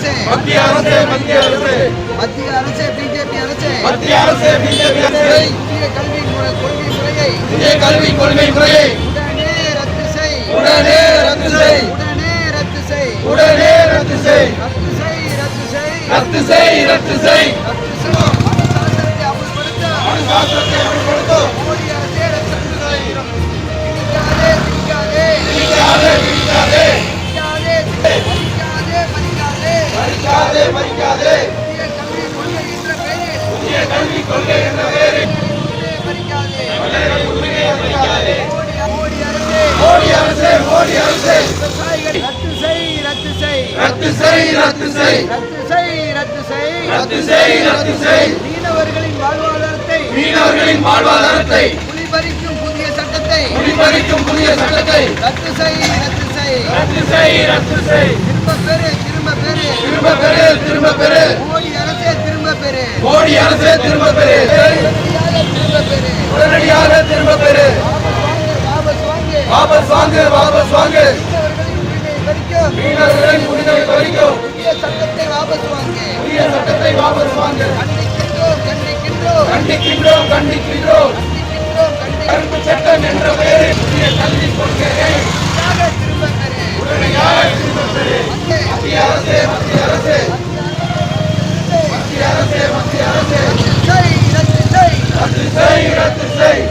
அரசே. மத்திய அரசே மத்திய அரசே. மத்திய அரசே பிஜேபி அரசே. மத்திய அரசே பிஜேபி அரசே. புதிய கல்வி முறை கொள்கை முறையை. புதிய கல்வி கொள்கை முறையை. உடனே ரத்து செய். உடனே ரத்து செய். உடனே ரத்து செய். உடனே ரத்து செய். ரத்து செய் ரத்து செய். ரத்து செய் ரத்து செய். ரத்து செய். மறிக்காதே புதிய கல்விக் கொள்கை என்ற பெயரில் மதிக்காதே உரிமையை மறிக்காதே மோடி அரசே மோடி அரசே ரத்து செய் ரத்து செய் ரத்து செய் ரத்து செய் ரத்து செய் ரத்து செய் ரத்து செய் ரத்து செய் மீனவர்களின் வாழ்வாதாரத்தை மீனவர்களின் வாழ்வாதாரத்தை குளிபறிக்கும் புதிய சட்டத்தை. புதிய சட்டத்தை ரத்து செய் ரத்து செய். ரத்து செய் ரத்து செய். திரும்ப திரும்ப பெறு திரும்ப பெறு மோடி அரசே திரும்ப பெறு மோடி அரசே திரும்ப பெறு உடனடியாக திரும்ப பெறு வாபஸ் வாங்கு வாபஸ் வாங்கு. மீனவர்களின் உரிமையை பறிக்கும். புதிய சட்டத்தை வாபஸ் வாங்கு. புதிய சட்டத்தை வாபஸ் வாங்கு. கண்டிக்கின்றோம் கண்டிக்கின்றோம். கண்டிக்கின்றோம் கண்டிக்கின்றோம். கண்டிக்கின்றோம் கண்டிக்கின்றோம். கருப்பு சட்டம் என்ற ரத்து செய் ரத்து செய்